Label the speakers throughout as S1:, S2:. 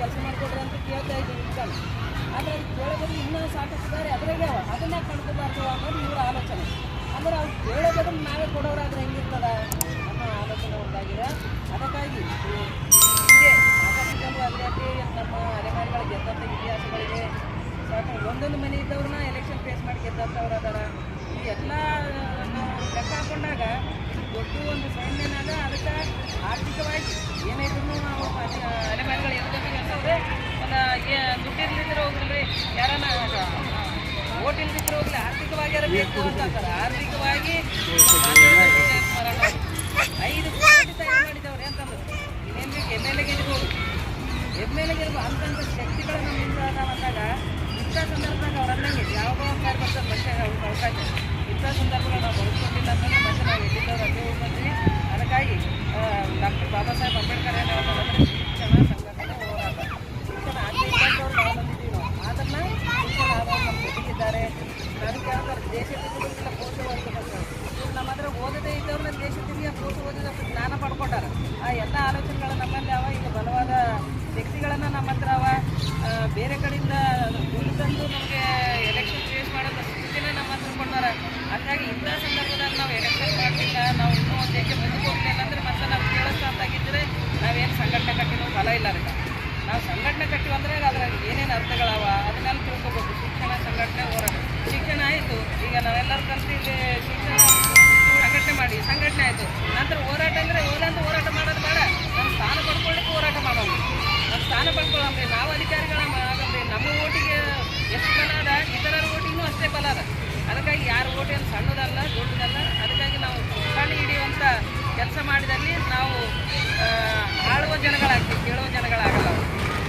S1: ಕೆಲಸ ಮಾಡಿಕೊಡ್ರಿ ಅಂತ ಕೇಳ್ತಾ ಇದ್ದೀವಿ ಇಟ್ಕೊಂಡು ಆದರೆ ಅದು ಕೇಳೋದ್ರಲ್ಲಿ ಇನ್ನೂ ಸಾಕಷ್ಟು ಅದ್ರಾಗೆ ಅವ. ಅದನ್ನ ಕಂಡುಬಾರ್ದು ಅನ್ನೋದು ಇವರ ಆಲೋಚನೆ. ಅಂದರೆ ಅವ್ರು ಕೇಳೋದನ್ನು ನಾವೇ ಕೊಡೋರಾದ್ರೆ ಹೆಂಗಿರ್ತದ ಅನ್ನೋ ಆಲೋಚನೆ ಒಂದಾಗಿದೆ ಅದಕ್ಕಾಗಿ ಹೀಗೆ ಸಾಕಷ್ಟು ನಮ್ಮ ಅಲೆಮಾರಿಗಳ ಗೆದ್ದಂಥ ಇತಿಹಾಸಗಳಿಗೆ ಸಾಕು ಒಂದೊಂದು ಮನೆ ಇದ್ದವ್ರನ್ನ ಎಲೆಕ್ಷನ್ ಫೇಸ್ ಮಾಡಿ ಗೆದ್ದಂಥವ್ರು ಅದಾರ ಈ ಎಲ್ಲ ಲೆಕ್ಕ ಹಾಕೊಂಡಾಗ ದೊಡ್ಡ ಒಂದು ಸೈನ್ಯನಾಗ ಅದಕ್ಕೆ ಆರ್ಥಿಕವಾಗಿ ಏನಿದ್ರು ನಾವು ಅಲೆ- ಅಲೆಮಾರಿಗಳು ಎದ್ದಂಗೆ ಆರ್ಥಿಕವಾಗಿ ಐದು ಕೋಟಿ ತಯಾರು ಮಾಡಿದವ್ರೆ ಅಂತಂದ್ರೆ ಇನ್ನೇನು ಬೇಕು ಎಂ ಎಲ್ ಎ ಗೆಲ್ಬೋದು ಎಂ ಎಲ್ ಎ ಗೆಲ್ಬೋದು ಅಂತಂಥ ಶಕ್ತಿಗಳು ನಮ್ಮಿಂದ ಅದಾವಂದಾಗ ಇಂಥ ಸಂದರ್ಭದಾಗ ಅವ್ರು ಅನ್ನಂಗೆ ಯಾವಾಗ ಒಂದು ಕಾರ್ಯ ಬರ್ತಾರೆ ಬಸ್ಸಾಗ ಅವ್ರಿಗೆ ಅವಕಾಶ ಇಂಥ ಸಂದರ್ಭಗಳು ನಾವು ಬಳಸ್ಕೊಂಡಿಲ್ಲ ಅಂತಂದ್ರೆ ಮತ್ತೆ ಎಲ್ಲಿದ್ದವ್ರು ಹೋಗ್ಬಂದ್ವಿ ಅದಕ್ಕಾಗಿ ಡಾಕ್ಟರ್ ಬಾಬಾ ಸಾಹೇಬ್ ಅಂಬೇಡ್ಕರ್ ಏನು ಹೇಳ್ತಾರೆ ಶಿಕ್ಷಣ ಸಂಘಟನೆ ಹೋರಾಟ ಶಿಕ್ಷಣ ಆಗಲಿ ಇದ್ದವ್ರು ನಾವು ಬಂದಿದ್ದೀವಿ ನಾವು ಅದನ್ನ ಶಿಕ್ಷಣ ಆದವ್ರು ನಮ್ಮ ಜೊತೆಗಿದ್ದಾರೆ ಹೇಳ್ತಾರೆ ದೇಶದ ಕೋಶ ನಮ್ಮ ಹತ್ರ ಓದದೇ ಇದ್ದವ್ರನ್ನ ದೇಶದಿಂದ ಕೋಶ ಓದಿದ ಜ್ಞಾನ ಪಡ್ಕೊಂಡಾರ ಆ ಎಲ್ಲ ಆಲೋಚನೆಗಳು ನಮ್ಮಲ್ಲಿ ಅವ ಈಗ ಬಲವಾದ ವ್ಯಕ್ತಿಗಳನ್ನು ನಮ್ಮ ಹತ್ರ ಅವ ಆ, ಬೇರೆ ಕಡೆಯಿಂದ ದುಡ್ಡು ತಂದು ನಮಗೆ ಎಲೆಕ್ಷನ್ ಫೇಸ್ ಮಾಡೋದು ಸ್ಥಿತಿನ ನಮ್ಮ ಹತ್ರ ಕೊಂಡಾರ ಹಾಗಾಗಿ ಇಂಥ ಸಂದರ್ಭದಲ್ಲಿ ನಾವು ಎಲೆಕ್ಷನ್ ಮಾಡಲಿಲ್ಲ ನಾವು ಇನ್ನೂ ಒಂದು ಏಕೆ ಮುಂದಕ್ಕೆ ಹೋಗ್ಲಿಲ್ಲ ಅಂದರೆ ಮತ್ತೆ ನಾವು ಕೇಳೋ ಸ್ಥಾನದಾಗಿದ್ದರೆ ನಾವೇನು ಸಂಘಟನೆ ಕಟ್ಟಿನೂ ಫಲ ಇಲ್ಲ ಅದಕ್ಕೆ ನಾವು ಸಂಘಟನೆ ಕಟ್ಟಿವಿ ಅಂದರೆ ಅದ್ರಾಗ ಏನೇನು ಅರ್ಥಗಳವ, ಅದನ್ನೆಲ್ಲ ತಿಳ್ಕೊಬೇಕು. ಶಿಕ್ಷಣ ಸಂಘಟನೆ ಹೋರಾಟ. ಶಿಕ್ಷಣ ಆಯಿತು. ಈಗ ನಾವೆಲ್ಲರೂ ಕಲ್ತು ಇಲ್ಲಿ ಶಿಕ್ಷಣ ಸಂಘಟನೆ ಮಾಡಿ, ಸಂಘಟನೆ ಆಯಿತು. ನಂತರ ಹೋರಾಟ ಅಂದರೆ ಹೋದಂತ ಹೋರಾಟ ಮಾಡೋದು ಬೇಡ ನಮ್ಮ ಸ್ಥಾನ ಪಡ್ಕೊಳ್ಳಿಕ್ಕೆ ಹೋರಾಟ ಮಾಡೋದು ನಮ್ಮ ಸ್ಥಾನ ಪಡ್ಕೊಳ್ಳೋಮ್ರಿ ನಾವು ಅಧಿಕಾರಿಗಳ ಆಗಮ್ರಿ ನಮ್ಮ ಓಟಿಗೆ ಎಷ್ಟು ಬಲ ಅದ ಇತರರ ಓಟಿಗೂ ಅಷ್ಟೇ ಬಲ ಅದ ಅದಕ್ಕಾಗಿ ಯಾರ ಓಟ್ ಏನು ಸಣ್ಣದಲ್ಲ ದೊಡ್ಡದಲ್ಲ ಅದಕ್ಕಾಗಿ ನಾವು ಕಣ್ಣು ಹಿಡಿಯುವಂಥ ಕೆಲಸ ಮಾಡಿದಲ್ಲಿ ನಾವು ಆ, ಆಳುವ ಜನಗಳಾಗ್ತೀವಿ ಕೇಳುವ ಜನಗಳಾಗಲ್ಲ ನಾವು.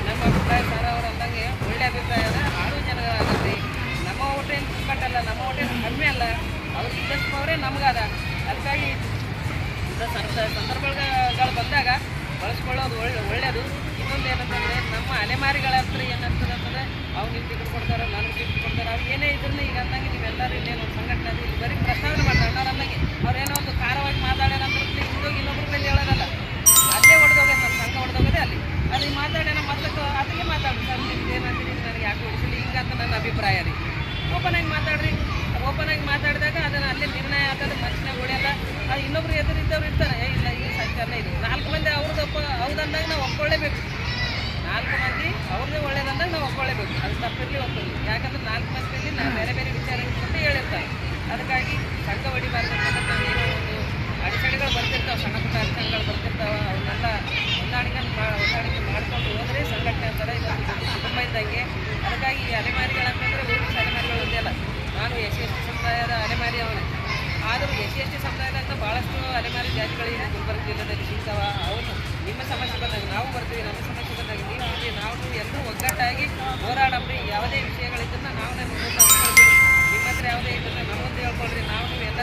S1: ನಮ್ಮ ಅಭಿಪ್ರಾಯ ಸರ್ ಅವರು ಅಂದಂಗೆ ಒಳ್ಳೆ ಅಭಿಪ್ರಾಯ ಅದ ಆಳುವ ಜನಗಳಾಗತ್ರಿ ನಮ್ಮ ಓಟೇನು ಕಟ್ಟಲ್ಲ ನಮ್ಮ ಓಟೇನು ಕಡಿಮೆ ಅಲ್ಲ ಅವರೇ ನಮಗದ ಅದಕ್ಕಾಗಿ ಸಂದರ್ಭಗಳು ಬಂದಾಗ ಬಳಸ್ಕೊಳ್ಳೋದು ಒಳ್ಳೆ, ಒಳ್ಳೆಯದು. ಇನ್ನೊಂದು ಏನಂತಂದರೆ, ನಮ್ಮ ಅಲೆಮಾರಿಗಳ ಹತ್ರ ಏನಂತಂದ್ರೆ ಅಂತಂದರೆ, ಅವ್ರು ನೀವು ಟಿಕೆಟ್ ಕೊಡ್ತಾರೆ ನನಗೆ ಟಿಕೆಟ್ ಕೊಡ್ತಾರೆ, ಅವ್ರು ಏನೇ ಇದ್ರೂ ಈಗ ಅಂದಂಗೆ ನೀವೆಲ್ಲರೂ ಇನ್ನೇನು ಒಂದು ಸಂಘಟನೆ ಅದು ಇಲ್ಲಿ ಬರೀ ಪ್ರಸ್ತಾವನೆ ಮಾಡ್ತಾರೆ. ನಾನು ಅಂದಂಗೆ ಅವ್ರೇನೋ ಒಂದು ಖಾರವಾಗಿ ಮಾತಾಡ್ಯಾರ ಅಂತ ಹಿಂದೋಗಿ ಇನ್ನೊಬ್ರ ಮೇಲೆ ಹೇಳೋದಲ್ಲ. ಅಲ್ಲೇ ಹೊಡೆದೋಗೆ ನಮ್ಮ ಸಂಘ ಹೊಡೆದೋಗದೆ ಅಲ್ಲಿ. ಅಲ್ಲಿ ಮಾತಾಡೋಣ ಮತ್ತೆ ಅದಕ್ಕೆ ಮಾತಾಡೋದು ಸರ್ ನಿಮ್ದು ಏನಂತೀರಿ ನನಗೆ ಯಾಕೆ ಹೊಡಿಸಿಲ್ಲ ಹಿಂಗಂತ ನನ್ನ ಅಭಿಪ್ರಾಯ ರೀ. ಓಪನ್ ಆಗಿ ಮಾತಾಡ್ರಿ ಓಪನ್ ಆಗಿ ಮಾತಾಡಿದಾಗ ಅದನ್ನ ಅಲ್ಲೇ ನಿರ್ಣಯ ಮನುಷ್ಯನ ಓಡಿಯಲ್ಲ ಅದು ಇನ್ನೊಬ್ರು ಎದುರಿದ್ದವ್ರು ಇರ್ತಾರೆ. ಇಲ್ಲ, ಈ ಸತ್ಯನೇ ಇದು. ನಾಲ್ಕು ಮಂದಿ ಅವ್ರದ್ದು ಒಪ್ಪ ಹೌದಂದಾಗ ನಾವು ಒಪ್ಕೊಳ್ಳೇಬೇಕು. ನಾಲ್ಕು ಮಂದಿ ಅವ್ರದ್ದೇ ಒಳ್ಳೇದಂದಾಗ ನಾವು ಒಪ್ಕೊಳ್ಳೇಬೇಕು. ಅದು ತಪ್ಪಿರಲಿ ಒಪ್ಪಲಿ ಯಾಕಂದ್ರೆ ನಾಲ್ಕು ಮಂದಿಯಲ್ಲಿ ನಾವು ಬೇರೆ ಬೇರೆ ವಿಚಾರ ಅಂತ ಹೇಳಿರ್ತಾರೆ. ಅದಕ್ಕಾಗಿ ಸಂಘ ಹೊಡಿಬಾರ್ದು ಅಂತಂದ್ರೆ ಏನೋ ಒಂದು ಅಡಚಣೆಗಳು ಬರ್ತಿರ್ತಾವೆ. ಸಣ್ಣ ಪುಟ್ಟ ಅಡಚಣೆಗಳು ಬರ್ತಿರ್ತಾವೆ. ಅವನ್ನೆಲ್ಲ ಹೊಂದಾಣಿಕೆ ಮಾ, ಹೊಂದಾಣಿಕೆ ಮಾಡಿಕೊಂಡು ಹೋದರೆ ಸಂಘಟನೆ ಅಂತಾರೆ ಇದೊಂದು ಕುಟುಂಬ ಇದ್ದಂಗೆ. ಅದಕ್ಕಾಗಿ ಈ ಅಲೆಮಾರಿಗಳಂತಂದರೆ ಊರಿನ ಅಲೆಮಾರಿಗಳು ಒಂದೇ ಅಲ್ಲ ನಾನು ಎಸ್ ಎಸ್ ಸಮುದಾಯದ ಅಲೆಮಾರಿ ಅವನೇ. ಆದರೂ ಎಸ್ ಸಿ ಎಸ್ ಟಿ ಸಮುದಾಯದ ಅಂತ ಭಾಳಷ್ಟು ಅಲೆಮಾರಿ ಜಾತಿಗಳಿವೆ ಗುಲ್ಬರ್ಗ ಜಿಲ್ಲೆಯಲ್ಲಿ ಸಿಗ್ತಾವ ಅವನು ನಿಮ್ಮ ಸಮಸ್ಯೆ ಬಂದಾಗ ನಾವು ಬರ್ತೀವಿ, ನಮ್ಮ ಸಮಸ್ಯೆ ಬಂದಾಗ ನೀವು ಬರ್ತೀವಿ. ನಾವು ಎಲ್ಲರೂ ಒಗ್ಗಟ್ಟಾಗಿ ಹೋರಾಡಬ್ರಿ ಯಾವುದೇ ವಿಷಯಗಳಿದ್ದನ್ನು ನಾವು ನಿಮ್ಮ ಹತ್ರ ಯಾವುದೇ ಇದನ್ನು ನಮ್ಮದು ಹೇಳ್ಕೊಳ್ರಿ ನಾವು ಎಲ್ಲ